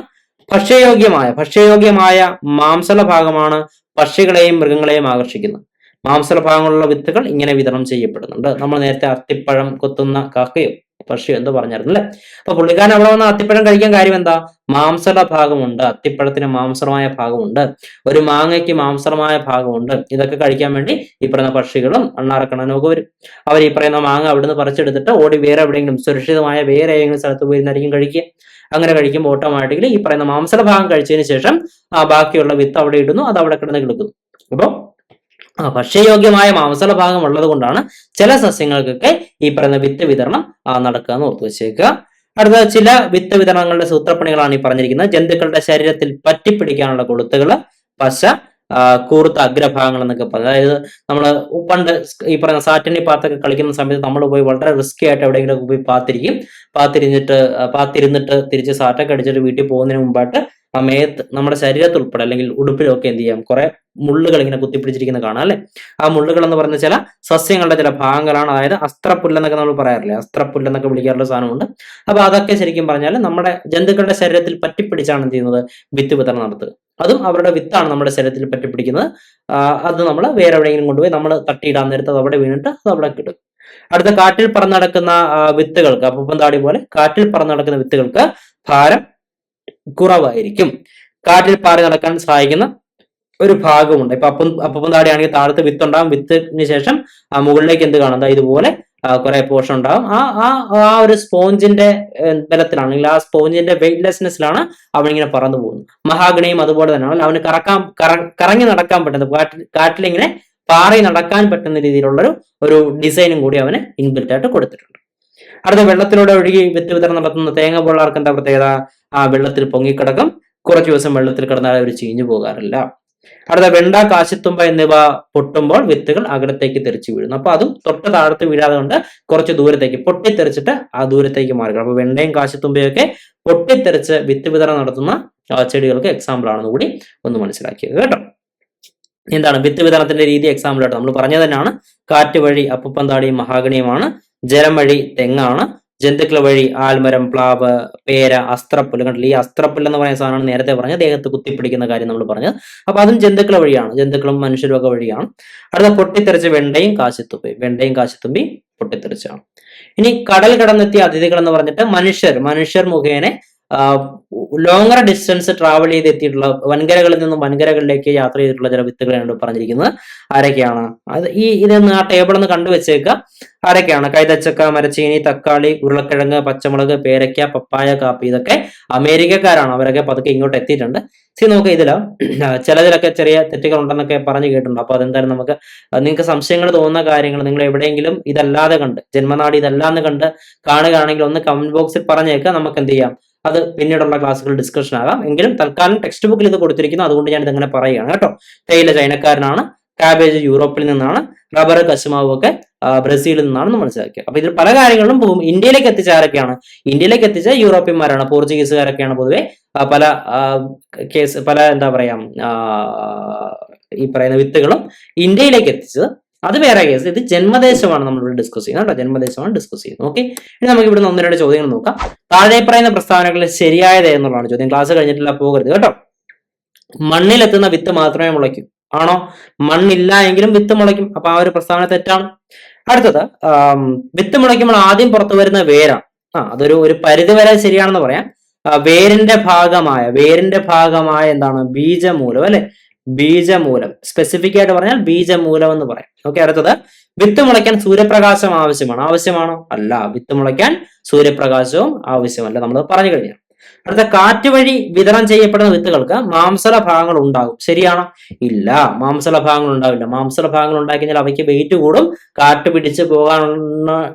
ഭക്ഷ്യയോഗ്യമായ ഭക്ഷ്യയോഗ്യമായ മാംസള ഭാഗമാണ് പക്ഷികളെയും മൃഗങ്ങളെയും ആകർഷിക്കുന്നത്. മാംസള ഭാഗങ്ങളുള്ള വിത്തുകൾ ഇങ്ങനെ വിതരണം ചെയ്യപ്പെടുന്നുണ്ട്. നമ്മൾ നേരത്തെ അത്തിപ്പഴം കൊത്തുന്ന കാക്കയോ പക്ഷിയോ എന്ന് പറഞ്ഞായിരുന്നു അല്ലെ? അപ്പൊ പുള്ളിക്കാരൻ അവിടെ വന്ന അത്തിപ്പഴം കഴിക്കാൻ കാര്യം എന്താ മാംസള ഭാഗമുണ്ട്. അത്തിപ്പഴത്തിന് മാംസമായ ഭാഗമുണ്ട്. ഒരു മാങ്ങയ്ക്ക് മാംസമായ ഭാഗമുണ്ട്. ഇതൊക്കെ കഴിക്കാൻ വേണ്ടി ഈ പറയുന്ന പക്ഷികളും അണ്ണാറക്കണനും ഒക്കെ വരും. അവർ ഈ പറയുന്ന മാങ്ങ അവിടുന്ന് പറിച്ചെടുത്തിട്ട് ഓടി വേറെ എവിടെയെങ്കിലും സുരക്ഷിതമായ വേറെ ഏതെങ്കിലും സ്ഥലത്ത് പോയിരുന്നായിരിക്കും കഴിക്കുക. അങ്ങനെ കഴിക്കുമ്പോൾ ഓട്ടോമാറ്റിക്കലി ഈ പറയുന്ന മാംസള ഭാഗം കഴിച്ചതിന് ശേഷം ആ ബാക്കിയുള്ള വിത്ത് അവിടെ ഇടുന്നു. അത് അവിടെ കിടന്ന് കിടക്കുന്നു. അപ്പോൾ ഭക്ഷ്യയോഗ്യമായ മാംസള ഭാഗം ഉള്ളത് കൊണ്ടാണ് ചില സസ്യങ്ങൾക്കൊക്കെ ഈ പറയുന്ന വിത്ത് വിതരണം നടക്കുക എന്ന് ഓർത്ത് വെച്ചേക്കുക. അടുത്ത ചില വിത്ത് വിതരണങ്ങളുടെ സൂത്രപ്പണികളാണ് ഈ പറഞ്ഞിരിക്കുന്നത്. ജന്തുക്കളുടെ ശരീരത്തിൽ പറ്റിപ്പിടിക്കാനുള്ള കൊളുത്തുകൾ പശ കൂർത്ത അഗ്രഭാഗങ്ങൾ എന്നൊക്കെ പറയുന്നത് അതായത് നമ്മൾ പണ്ട് ഈ പറയുന്ന സാറ്റണി പാത്തൊക്കെ കളിക്കുന്ന സമയത്ത് നമ്മൾ പോയി വളരെ റിസ്കി ആയിട്ട് എവിടെയെങ്കിലും പോയി പാത്തിരിക്കും. പാത്തിരിഞ്ഞിട്ട് പാത്തിരുന്നിട്ട് തിരിച്ച് സാറ്റൊക്കെ അടിച്ചിട്ട് വീട്ടിൽ പോകുന്നതിന് മുമ്പായിട്ട് ആ മേത്ത് നമ്മുടെ ശരീരത്തിൽ ഉൾപ്പെടെ അല്ലെങ്കിൽ ഉടുപ്പിലൊക്കെ എന്ത് ചെയ്യാം? കുറെ മുള്ളുകൾ ഇങ്ങനെ കുത്തിപ്പിടിച്ചിരിക്കുന്ന കാണാം അല്ലെ? ആ മുള്ളുകൾ എന്ന് പറഞ്ഞ ചില സസ്യങ്ങളുടെ ചില ഭാഗങ്ങളാണ്. അതായത് അസ്ത്രപ്പുല്ലെന്നൊക്കെ നമ്മൾ പറയാറില്ലേ? അസ്ത്രപ്പുല്ലെന്നൊക്കെ വിളിക്കാറുള്ള സാധനമുണ്ട്. അപ്പൊ അതൊക്കെ ശരിക്കും പറഞ്ഞാൽ നമ്മുടെ ജന്തുക്കളുടെ ശരീരത്തിൽ പറ്റിപ്പിടിച്ചാണ് എന്ത് ചെയ്യുന്നത്? വിത്ത് വിതരണം നടത്തുക. അതും അവരുടെ വിത്താണ് നമ്മുടെ ശരീരത്തിൽ പറ്റിപ്പിടിക്കുന്നത്. അത് നമ്മൾ വേറെ എവിടെയെങ്കിലും കൊണ്ടുപോയി നമ്മൾ തട്ടിയിടാൻ നേരത്ത് അത് അവിടെ വീണിട്ട് അത് അവിടെ കിട്ടും. അടുത്ത കാറ്റിൽ പറന്നടക്കുന്ന വിത്തുകൾക്ക് അപ്പം താടി പോലെ കാറ്റിൽ പറന്നടക്കുന്ന വിത്തുകൾക്ക് ഭാരം കുറവായിരിക്കും. കാറ്റിൽ പാറി നടക്കാൻ സഹായിക്കുന്ന ഒരു ഭാഗമുണ്ട്. ഇപ്പൊ അപ്പം അപ്പം താടിയാണെങ്കിൽ താഴത്ത് വിത്ത് ഉണ്ടാകും വിത്തിന് ശേഷം ആ മുകളിലേക്ക് എന്ത് കാണും? ദാ ഇതുപോലെ കുറെ പോഷൻ ഉണ്ടാകും ആ ആ ആ ഒരു സ്പോഞ്ചിന്റെ ബലത്തിലാണ്. അല്ലെങ്കിൽ ആ സ്പോഞ്ചിന്റെ വെയിറ്റ്ലെസ്നെസ്സിലാണ് അവൻ ഇങ്ങനെ പറന്നു പോകുന്നത്. മഹാഗണിയും അതുപോലെ തന്നെയാണ് അവന് കറക്കാൻ കറങ്ങി നടക്കാൻ പറ്റുന്നത് കാറ്റിൽ കാറ്റിലിങ്ങനെ പാറി നടക്കാൻ പറ്റുന്ന രീതിയിലുള്ളൊരു ഒരു ഡിസൈനും കൂടി അവന് ഇൻബിൽറ്റ് ആയിട്ട് കൊടുത്തിട്ടുണ്ട്. അടുത്ത വെള്ളത്തിലൂടെ ഒഴുകി വിത്ത് വിതരണം നടത്തുന്ന തേങ്ങ പോലുള്ളവർക്ക് എന്താ പ്രത്യേകത? ആ വെള്ളത്തിൽ പൊങ്ങിക്കിടക്കും. കുറച്ച് ദിവസം വെള്ളത്തിൽ കിടന്നാൽ അവർ ചീഞ്ഞു പോകാറില്ല. അടുത്ത വെണ്ട കാശിത്തുമ്പ എന്നിവ പൊട്ടുമ്പോൾ വിത്തുകൾ അകലത്തേക്ക് തെറിച്ച് വീഴുന്നു. അപ്പൊ അതും തൊട്ട് താഴത്ത് വീഴാതെ കൊണ്ട് കുറച്ച് ദൂരത്തേക്ക് പൊട്ടിത്തെറിച്ചിട്ട് ആ ദൂരത്തേക്ക് മാറുക അപ്പൊ വെണ്ടയും കാശിത്തുമ്പയും പൊട്ടിത്തെറിച്ച് വിത്ത് വിതരണം നടത്തുന്ന ചെടികൾക്ക് എക്സാമ്പിൾ ആണെന്ന് കൂടി ഒന്ന് മനസ്സിലാക്കിയത് കേട്ടോ. എന്താണ്? വിത്ത് വിതരണത്തിന്റെ രീതി എക്സാമ്പിൾ ആയിട്ട് നമ്മൾ പറഞ്ഞത് തന്നെയാണ്. കാറ്റ് വഴി അപ്പപ്പന്താടിയും മഹാഗണിയുമാണ്. ജലം വഴി തെങ്ങാണ്. ജന്തുക്കൾ വഴി ആൽമരം പ്ലാവ് പേര അസ്ത്രപ്പുല്ല്. കണ്ടില്ല ഈ അസ്ത്രപ്പുല്ല് എന്ന് പറയുന്ന സാധനമാണ് നേരത്തെ പറഞ്ഞത്. ദേഹത്ത് കുത്തിപ്പിടിക്കുന്ന കാര്യം നമ്മൾ പറഞ്ഞത്. അപ്പൊ അതും ജന്തുക്കൾ വഴിയാണ്. ജന്തുക്കളും മനുഷ്യരും ഒക്കെ വഴിയാണ്. അടുത്ത പൊട്ടിത്തെറിച്ച് വെണ്ടയും കാശിത്തുമ്പി. വെണ്ടയും കാശിത്തുമ്പി പൊട്ടിത്തെറിച്ചാണ് ഇനി കടൽ കടന്നെത്തിയ അതിഥികൾ എന്ന് പറഞ്ഞിട്ട് മനുഷ്യർ മനുഷ്യർ മുഖേന ലോങ്ങർ ഡിസ്റ്റൻസ് ട്രാവൽ ചെയ്ത് എത്തിയിട്ടുള്ള വൻകരകളിൽ നിന്നും വൻകരകളിലേക്ക് യാത്ര ചെയ്തിട്ടുള്ള ചില വിത്തുകളാണ് പറഞ്ഞിരിക്കുന്നത്. ആരൊക്കെയാണ്? അത് ഈ ഇതൊന്ന് ആ ടേബിൾ ഒന്ന് കണ്ടുവച്ചേക്കുക ആരൊക്കെയാണ്? കൈതച്ചക്ക മരച്ചീനി തക്കാളി ഉരുളക്കിഴങ്ങ് പച്ചമുളക് പേരയ്ക്ക പപ്പായ കാപ്പി ഇതൊക്കെ അമേരിക്കക്കാരാണ്. അവരൊക്കെ പതുക്കെ ഇങ്ങോട്ട് എത്തിയിട്ടുണ്ട്. സി നോക്കുക ഇതില ചിലതിലൊക്കെ ചെറിയ തെറ്റുകൾ ഉണ്ടെന്നൊക്കെ പറഞ്ഞു കേട്ടിട്ടുണ്ട്. അപ്പൊ അതെന്തായാലും നമുക്ക് നിങ്ങൾക്ക് സംശയങ്ങൾ തോന്നുന്ന കാര്യങ്ങൾ നിങ്ങൾ എവിടെയെങ്കിലും ഇതല്ലാതെ കണ്ട് ജന്മനാട് ഇതല്ലാന്ന് കണ്ട് കാണുകയാണെങ്കിൽ ഒന്ന് കമന്റ് ബോക്സിൽ പറഞ്ഞേക്കുക നമുക്ക് എന്ത് ചെയ്യാം? അത് പിന്നീടുള്ള ക്ലാസ്സുകൾ ഡിസ്കഷൻ ആകാം. എങ്കിലും തൽക്കാലം ടെക്സ്റ്റ് ബുക്കിൽ ഇത് കൊടുത്തിരിക്കുന്നു. അതുകൊണ്ട് ഞാൻ ഇതങ്ങനെ പറയുകയാണ് കേട്ടോ. തേയില ചൈനക്കാരനാണ്. കാബേജ് യൂറോപ്പിൽ നിന്നാണ് റബ്ബർ കശുമാവ് ഒക്കെ ബ്രസീലിൽ ബ്രസീലിൽ നമ്മൾ മനസ്സിലാക്കുക അപ്പൊ ഇതിൽ പല കാര്യങ്ങളിലും ഭൂമി ഇന്ത്യയിലേക്ക് എത്തിച്ച ആരൊക്കെയാണ് ഇന്ത്യയിലേക്ക് എത്തിച്ച യൂറോപ്യന്മാരാണ് പോർച്ചുഗീസുകാരൊക്കെയാണ് പൊതുവെ പല കേസ് പല എന്താ പറയാ ഈ പറയുന്ന വിത്തുകളും ഇന്ത്യയിലേക്ക് എത്തിച്ചത്. അത് വേറെ കേസ്. ഇത് ജന്മദേശമാണ് നമ്മൾ ഇവിടെ ഡിസ്കസ് ചെയ്യുന്നത് കേട്ടോ. ജന്മദേശമാണ് ഡിസ്കസ് ചെയ്യുന്നത്. ഓക്കെ ഇനി നമുക്ക് ഇവിടെ ഒന്ന് രണ്ട് ചോദ്യങ്ങൾ നോക്കാം. താഴെ പറയുന്ന പ്രസ്താവനകളിൽ ശരിയായത് എന്നുള്ളതാണ് ചോദ്യം. ക്ലാസ് കഴിഞ്ഞിട്ടില്ല പോകരുത് കേട്ടോ. മണ്ണിലെത്തുന്ന വിത്ത് മാത്രമേ മുളയ്ക്കൂ. ആണോ? മണ്ണില്ല എങ്കിലും വിത്ത് മുളയ്ക്കും. അപ്പൊ ആ ഒരു പ്രസ്താവന തെറ്റാണ്. അടുത്തത് വിത്ത് മുളയ്ക്കുമ്പോൾ ആദ്യം പുറത്തു വരുന്ന വേരാണ് ആ അതൊരു ഒരു പരിധി വരെ ശരിയാണെന്ന് പറയാം. വേരിന്റെ ഭാഗമായ വേരിന്റെ ഭാഗമായ എന്താണ്? ബീജമൂലം അല്ലെ? ബീജമൂലം. സ്പെസിഫിക് ആയിട്ട് പറഞ്ഞാൽ ബീജമൂലം എന്ന് പറയാം. ഓക്കെ അടുത്തത് വിത്ത് മുളയ്ക്കാൻ സൂര്യപ്രകാശം ആവശ്യമാണ്? ആവശ്യമാണോ? അല്ല വിത്ത് മുളയ്ക്കാൻ സൂര്യപ്രകാശവും ആവശ്യമല്ല. നമ്മൾ പറഞ്ഞു കഴിഞ്ഞു. അടുത്ത കാറ്റ് വഴി വിതരണം ചെയ്യപ്പെടുന്ന വിത്തുകൾക്ക് മാംസള ഭാഗങ്ങൾ ഉണ്ടാകും. ശരിയാണോ? ഇല്ല. മാംസള ഭാഗങ്ങൾ ഉണ്ടാവില്ല. മാംസള ഭാഗങ്ങൾ ഉണ്ടാക്കി അവയ്ക്ക് വെയിറ്റ് കൂടും. കാറ്റ് പിടിച്ച് പോകാൻ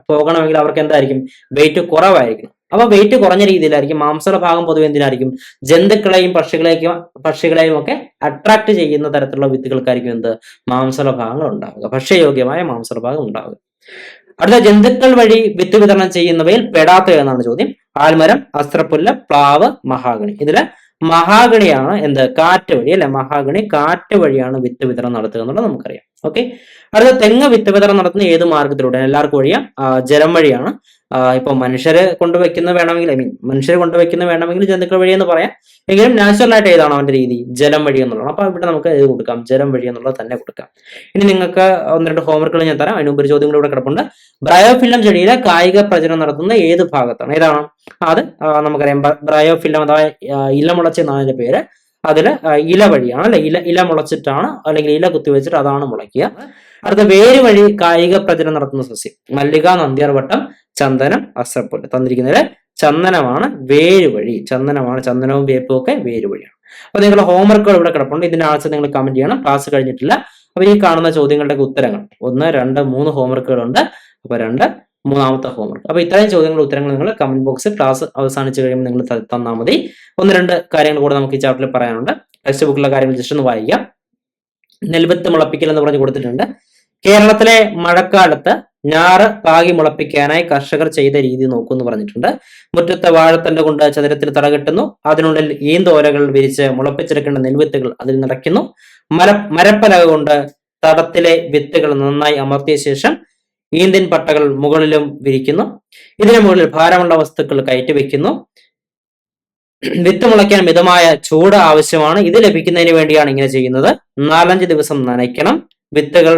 പോകണമെങ്കിൽ അവർക്ക് എന്തായിരിക്കും? വെയിറ്റ് കുറവായിരിക്കണം അപ്പൊ വെയിറ്റ് കുറഞ്ഞ രീതിയിലായിരിക്കും. മാംസള ഭാഗം പൊതുവെ എന്തിനായിരിക്കും? ജന്തുക്കളെയും പക്ഷികളെയും പക്ഷികളെയും ഒക്കെ അട്രാക്ട് ചെയ്യുന്ന തരത്തിലുള്ള വിത്തുകൾക്കായിരിക്കും എന്ത്? മാംസള ഭാഗങ്ങൾ ഉണ്ടാവുക. ഭക്ഷ്യയോഗ്യമായ മാംസള ഭാഗം ഉണ്ടാവുക. അടുത്ത ജന്തുക്കൾ വഴി വിത്ത് വിതരണം ചെയ്യുന്നവയിൽ പെടാത്ത എന്നാണ് ചോദ്യം. ആൽമരം അസ്ത്രപ്പുല്ല പ്ലാവ് മഹാഗണി. ഇതിൽ മഹാഗണിയാണ് എന്ത്? കാറ്റ് വഴി അല്ലെ? മഹാഗണി കാറ്റ് വഴിയാണ് വിത്ത് വിതരണം നടത്തുക എന്നുള്ളത് നമുക്കറിയാം. ഓക്കെ അടുത്ത തെങ്ങ് വിത്ത് വിതരണം നടത്തുന്ന ഏത് മാർഗത്തിലൂടെ? എല്ലാവർക്കും വഴിയാം ആ, ജലം വഴിയാണ്. ഇപ്പൊ മനുഷ്യര് കൊണ്ടുവയ്ക്കുന്ന വേണമെങ്കിൽ ഐ മീൻ മനുഷ്യരെ കൊണ്ടുവയ്ക്കുന്ന വേണമെങ്കിൽ ജന്തുക്കൾ വഴി എന്ന് പറയാം. എങ്കിലും നാച്ചുറൽ ആയിട്ട് ഏതാണ് അവന്റെ രീതി? ജലം വഴി എന്നുള്ളതാണ്. അപ്പൊ ഇവിടെ നമുക്ക് ഇത് കൊടുക്കാം. ജലം വഴി എന്നുള്ളത് തന്നെ കൊടുക്കാം. ഇനി നിങ്ങൾക്ക് ഒന്ന് രണ്ട് ഹോംവർക്കുകൾ ഞാൻ തരാം. അതിന് ചോദ്യങ്ങൾ ഇവിടെ കിടപ്പുണ്ട്. ബ്രയോഫില്ലം ചെടിയിലെ കായിക പ്രചരണം നടത്തുന്ന ഏത് ഭാഗത്താണ്? ഏതാണ്? അത് നമുക്കറിയാം. ബ്രയോഫില്ലം അഥവാ ഇലമുളച്ച അതിന്റെ പേര്. അതിൽ ആ, ഇല വഴിയാണ് അല്ലെ? ഇല ഇല മുളച്ചിട്ടാണ് അല്ലെങ്കിൽ ഇല കുത്തിവെച്ചിട്ട് അതാണ് മുളയ്ക്കുക. അടുത്ത വേര് വഴി കായിക പ്രചരണം നടത്തുന്ന സസ്യം. മല്ലിക നന്ദ്യാർവട്ടം ചന്ദനം അസ്ത്രപ്പുല്ല് തന്നിരിക്കുന്നതിൽ ചന്ദനമാണ് വേര് വഴി. ചന്ദനമാണ് ചന്ദനവും വേപ്പും ഒക്കെ വേര് വഴിയാണ്. അപ്പൊ നിങ്ങളുടെ ഹോംവർക്കുകൾ ഇവിടെ കിടപ്പുണ്ട്. ഇതിന്റെ ആൻസർ നിങ്ങൾ കമന്റ് ചെയ്യണം. ക്ലാസ് കഴിഞ്ഞിട്ടില്ല. അപ്പൊ ഈ കാണുന്ന ചോദ്യങ്ങളുടെ ഉത്തരങ്ങൾ. ഒന്ന് രണ്ട് മൂന്ന് ഹോംവർക്കുകളുണ്ട് അപ്പൊ രണ്ട് മൂന്നാമത്തെ ഹോംവർക്ക് അപ്പൊ ഇത്രയും ചോദ്യങ്ങളുടെ ഉത്തരങ്ങൾ നിങ്ങൾ കമന്റ് ബോക്സിൽ ക്ലാസ് അവസാനിച്ച് കഴിയുമ്പോൾ നിങ്ങൾ തന്നാൽ മതി. ഒന്ന് രണ്ട് കാര്യങ്ങൾ കൂടെ നമുക്ക് ഈ ചാപ്റ്ററിൽ പറയാനുണ്ട്. ടെക്സ്റ്റ് ബുക്കിലെ കാര്യങ്ങൾ ജസ്റ്റ് ഒന്ന് വായിക്കാം. നെൽവത്ത് മുളപ്പിക്കൽ എന്ന് പറഞ്ഞ് കൊടുത്തിട്ടുണ്ട്. കേരളത്തിലെ മഴക്കാലത്ത് ഞാറ് പാകി മുളപ്പിക്കാനായി കർഷകർ ചെയ്ത രീതി നോക്കൂ എന്ന് പറഞ്ഞിട്ടുണ്ട്. മുറ്റത്തെ വാഴത്തണ്ട് കൊണ്ട് ചതുരത്തിൽ തറകെട്ടുന്നു അതിനുള്ളിൽ ഈന്തോലകൾ വിരിച്ച് മുളപ്പിച്ചെടുക്കേണ്ട നെൽവിത്തുകൾ അതിൽ നിറയ്ക്കുന്നു. മര മരപ്പലക കൊണ്ട് തടത്തിലെ വിത്തുകൾ നന്നായി അമർത്തിയ ശേഷം ഈന്തിൻ പട്ടകൾ മുകളിലും വിരിക്കുന്നു. ഇതിനു മുകളിൽ ഭാരമുള്ള വസ്തുക്കൾ കയറ്റി വയ്ക്കുന്നു. വിത്ത് മുളയ്ക്കാൻ മിതമായ ചൂട് ആവശ്യമാണ്. ഇത് ലഭിക്കുന്നതിന് വേണ്ടിയാണ് ഇങ്ങനെ ചെയ്യുന്നത്. നാലഞ്ച് ദിവസം നനയ്ക്കണം. വിത്തുകൾ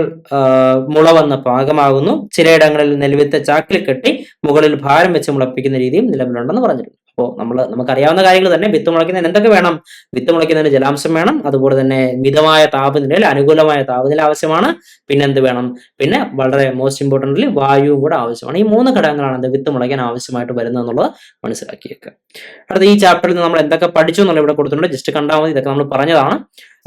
മുള വന്ന് പാകമാകുന്നു. ചിലയിടങ്ങളിൽ നെൽവിത്ത് ചാക്കിൽ കെട്ടി മുകളിൽ ഭാരം വെച്ച് മുളപ്പിക്കുന്ന രീതിയും നിലവിലുണ്ടെന്ന് പറഞ്ഞിട്ടുണ്ട്. അപ്പോൾ നമ്മൾ നമുക്കറിയാവുന്ന കാര്യങ്ങൾ തന്നെ വിത്ത് മുളയ്ക്കുന്നതിന് എന്തൊക്കെ വേണം? വിത്ത് മുളയ്ക്കുന്നതിന് ജലാംശം വേണം. അതുപോലെ തന്നെ മിതമായ താപനിലയിൽ അനുകൂലമായ താപനില ആവശ്യമാണ്. പിന്നെ എന്ത് വേണം? പിന്നെ വളരെ മോസ്റ്റ് ഇമ്പോർട്ടന്റ് വായുവും കൂടെ ആവശ്യമാണ്. ഈ മൂന്ന് ഘടകങ്ങളാണ് എന്ത് വിത്ത് മുളയ്ക്കാൻ ആവശ്യമായിട്ട് വരുന്നത് എന്നുള്ളത് മനസ്സിലാക്കിയേക്കുക. അടുത്ത ഈ ചാപ്റ്ററിൽ നമ്മൾ എന്തൊക്കെ പഠിച്ചു എന്നുള്ള ഇവിടെ കൊടുത്തിട്ടുണ്ട്. ജസ്റ്റ് കണ്ടാൽ മതി. ഇതൊക്കെ നമ്മൾ പറഞ്ഞതാണ്.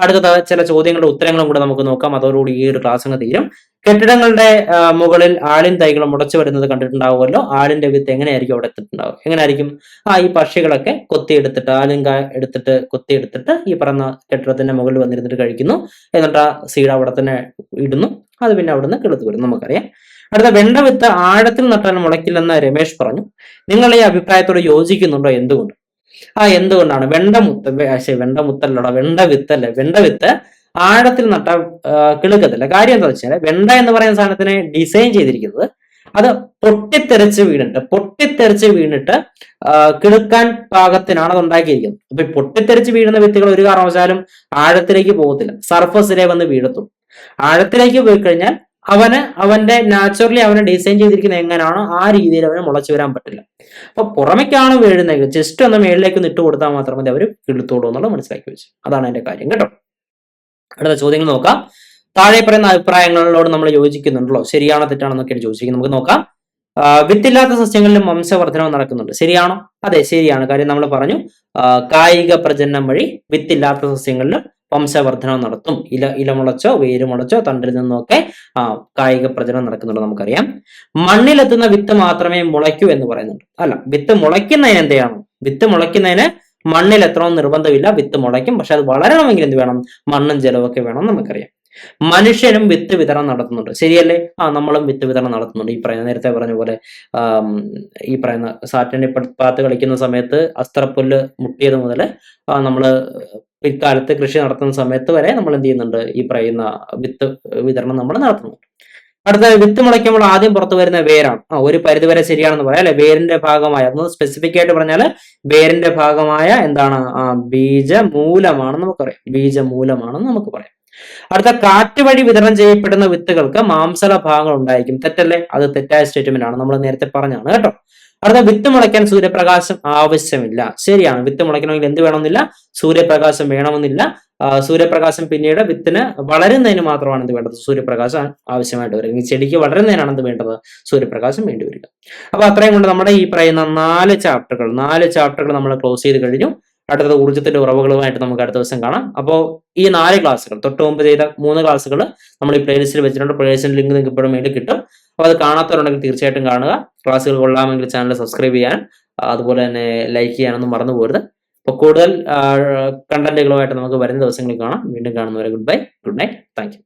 അടുത്തത് ചില ചോദ്യങ്ങളുടെ ഉത്തരങ്ങളും കൂടെ നമുക്ക് നോക്കാം. അതോടുകൂടി ഈ ഒരു ക്ലാസ് അങ്ങ് തീരും. കെട്ടിടങ്ങളുടെ മുകളിൽ ആളിൻ തൈകൾ മുടച്ചു വരുന്നത് കണ്ടിട്ടുണ്ടാവുമല്ലോ. ആളിന്റെ വിത്ത് എങ്ങനെയായിരിക്കും അവിടെ എത്തിയിട്ടുണ്ടാവുക? എങ്ങനെയായിരിക്കും? ആ ഈ പക്ഷികളൊക്കെ കൊത്തിയെടുത്തിട്ട് ആലിങ്കായ എടുത്തിട്ട് കൊത്തിയെടുത്തിട്ട് ഈ പറഞ്ഞ കെട്ടിടത്തിന്റെ മുകളിൽ വന്നിരുന്നിട്ട് കഴിക്കുന്നു. എന്നിട്ട് ആ സീഡ് അവിടെ തന്നെ ഇടുന്നു. അത് പിന്നെ അവിടുന്ന് കിളുത്ത് വരും. നമുക്കറിയാം. അടുത്ത വെണ്ട വിത്ത് ആഴത്തിൽ നട്ടാൽ മുളയ്ക്കില്ലെന്ന് രമേശ് പറഞ്ഞു. നിങ്ങൾ ഈ അഭിപ്രായത്തോട് യോജിക്കുന്നുണ്ടോ? എന്തുകൊണ്ട്? ആ എന്തുകൊണ്ടാണ്? വെണ്ട മുത്ത് വെണ്ട മുത്തല്ലട വെണ്ട വിത്തല്ലേ വെണ്ട വിത്ത് ആഴത്തിൽ നട്ട കിളുക്കത്തില്ല. കാര്യം എന്താ വെച്ചാൽ വെണ്ട എന്ന് പറയുന്ന സാധനത്തിനെ ഡിസൈൻ ചെയ്തിരിക്കുന്നത് അത് പൊട്ടിത്തെറിച്ച് വീണിട്ട് പൊട്ടിത്തെറിച്ച് വീണിട്ട് കിളുക്കാൻ പാകത്തിനാണ് അത് ഉണ്ടാക്കിയിരിക്കുന്നത് അപ്പൊ പൊട്ടിത്തെറിച്ച് വീഴുന്ന വിത്തുകൾ ഒരു കാരണവശാലും ആഴത്തിലേക്ക് പോകത്തില്ല. സർഫസിലെ വന്ന് വീഴത്തുള്ളൂ. ആഴത്തിലേക്ക് പോയി കഴിഞ്ഞാൽ അവന് അവന്റെ നാച്ചുറലി അവനെ ഡിസൈൻ ചെയ്തിരിക്കുന്ന എങ്ങനെയാണോ ആ രീതിയിൽ അവന് മുളച്ചു വരാൻ പറ്റില്ല. അപ്പൊ പുറമേക്കാണ് വീഴുന്നതെങ്കിൽ ജസ്റ്റ് ഒന്ന് മേളിലേക്ക് ഒന്ന് ഇട്ട് കൊടുത്താൽ മാത്രം മതി. അവർ കിളുത്തോളൂ എന്നുള്ളത് മനസ്സിലാക്കി വെച്ചു. അതാണ് എന്റെ കാര്യം കേട്ടോ. അടുത്ത ചോദ്യങ്ങൾ നോക്കാം. താഴെ പറയുന്ന അഭിപ്രായങ്ങളോട് നമ്മൾ യോജിക്കുന്നുണ്ടല്ലോ. ശരിയാണോ തെറ്റാണോ എന്നൊക്കെയാണ് ചോദിച്ചിരിക്കുന്നത് നമുക്ക് നോക്കാം. വിത്തില്ലാത്ത സസ്യങ്ങളിലും വംശവർദ്ധനവ് നടക്കുന്നുണ്ട്. ശരിയാണോ? അതെ ശരിയാണ്. കാര്യം നമ്മൾ പറഞ്ഞു കായിക പ്രജനനം വഴി വിത്തില്ലാത്ത സസ്യങ്ങളിലും വംശവർദ്ധനവ് നടത്തും. ഇല ഇല മുളച്ചോ വേര് മുളച്ചോ തണ്ടിൽ നിന്നൊക്കെ ആ കായിക പ്രചരണം നടക്കുന്നുണ്ട് നമുക്കറിയാം. മണ്ണിലെത്തുന്ന വിത്ത് മാത്രമേ മുളയ്ക്കൂ എന്ന് പറയുന്നുണ്ട്. അല്ല വിത്ത് മുളയ്ക്കുന്നതിന് എന്തെയാണ് വിത്ത് മുളയ്ക്കുന്നതിന് മണ്ണിൽ എത്തണമെന്ന് നിർബന്ധമില്ല. വിത്ത് മുളയ്ക്കും പക്ഷെ അത് വളരണമെങ്കിൽ എന്ത് വേണം? മണ്ണും ജലമൊക്കെ വേണം നമുക്കറിയാം. മനുഷ്യനും വിത്ത് വിതരണം നടത്തുന്നുണ്ട്. ശരിയല്ലേ? ആ നമ്മളും വിത്ത് വിതരണം നടത്തുന്നുണ്ട്. ഈ പറയുന്ന നേരത്തെ പറഞ്ഞ പോലെ ഈ പറയുന്ന സാറ്റണി പാത്ത് കളിക്കുന്ന സമയത്ത് അസ്ത്രപ്പുല്ല് മുട്ടിയത് മുതൽ നമ്മൾ പിൽക്കാലത്ത് കൃഷി നടത്തുന്ന സമയത്ത് വരെ നമ്മൾ എന്ത് ചെയ്യുന്നുണ്ട്? ഈ പറയുന്ന വിത്ത് വിതരണം നമ്മൾ നടത്തുന്നുണ്ട്. അടുത്ത വിത്ത് മുളയ്ക്കുമ്പോൾ ആദ്യം പുറത്തു വരുന്ന വേരാണ്. ആ ഒരു പരിധിവരെ ശരിയാണെന്ന് പറയാം അല്ലെ? വേരിന്റെ ഭാഗമായ അതൊന്ന് സ്പെസിഫിക് ആയിട്ട് പറഞ്ഞാൽ വേരിന്റെ ഭാഗമായ എന്താണ്? ആ ബീജമൂലമാണെന്ന് നമുക്കറിയാം. ബീജമൂലമാണെന്ന് നമുക്ക് പറയാം. അടുത്ത കാറ്റ് വഴി വിതരണം ചെയ്യപ്പെടുന്ന വിത്തുകൾക്ക് മാംസല ഭാഗങ്ങൾ ഉണ്ടായിരിക്കും. തെറ്റല്ലേ? അത് തെറ്റായ സ്റ്റേറ്റ്മെന്റ് ആണ്. നമ്മൾ നേരത്തെ പറഞ്ഞാണ് കേട്ടോ. അടുത്ത വിത്ത് മുളയ്ക്കാൻ സൂര്യപ്രകാശം ആവശ്യമില്ല. ശരിയാണ്. വിത്ത് മുളയ്ക്കണമെങ്കിൽ എന്ത് വേണമെന്നില്ല? സൂര്യപ്രകാശം വേണമെന്നില്ല. സൂര്യപ്രകാശം പിന്നീട് വിത്തിന് വളരുന്നതിന് മാത്രമാണ് എന്ത് വേണ്ടത്? സൂര്യപ്രകാശം ആവശ്യമായിട്ട് വരിക. ചെടിക്ക് വളരുന്നതിനാണ് എന്ത് വേണ്ടത്? സൂര്യപ്രകാശം വേണ്ടി വരിക. അപ്പൊ അത്രയും കൊണ്ട് നമ്മുടെ ഈ പറയുന്ന നാല് ചാപ്റ്ററുകൾ നാല് ചാപ്റ്ററുകൾ നമ്മൾ ക്ലോസ് ചെയ്ത് കഴിഞ്ഞു. അടുത്തത് ഊർജത്തിന്റെ ഉറവുകളുമായിട്ട് നമുക്ക് അടുത്ത ദിവസം കാണാം. അപ്പോൾ ഈ നാല് ക്ലാസ്സുകൾ തൊട്ട് മുമ്പ് ചെയ്ത മൂന്ന് ക്ലാസ്സുകൾ നമ്മൾ ഈ പ്ലേലിസ്റ്റിൽ വെച്ചിട്ടുണ്ട്. പ്ലേലിസ്റ്റിന്റെ ലിങ്ക് നിങ്ങൾക്ക് ഇപ്പോഴും മേളിൽ കിട്ടും. അപ്പോൾ അത് കാണാത്തവരുണ്ടെങ്കിൽ തീർച്ചയായിട്ടും കാണുക. ക്ലാസ്സുകൾ കൊള്ളാമെങ്കിൽ ചാനൽ സബ്സ്ക്രൈബ് ചെയ്യാൻ അതുപോലെ തന്നെ ലൈക്ക് ചെയ്യാനൊന്നും മറന്നു പോരുത് അപ്പോൾ കൂടുതൽ കണ്ടന്റുകളുമായിട്ട് നമുക്ക് വരുന്ന ദിവസങ്ങളിൽ കാണാം. വീണ്ടും കാണുന്നവരെ good bye good night thank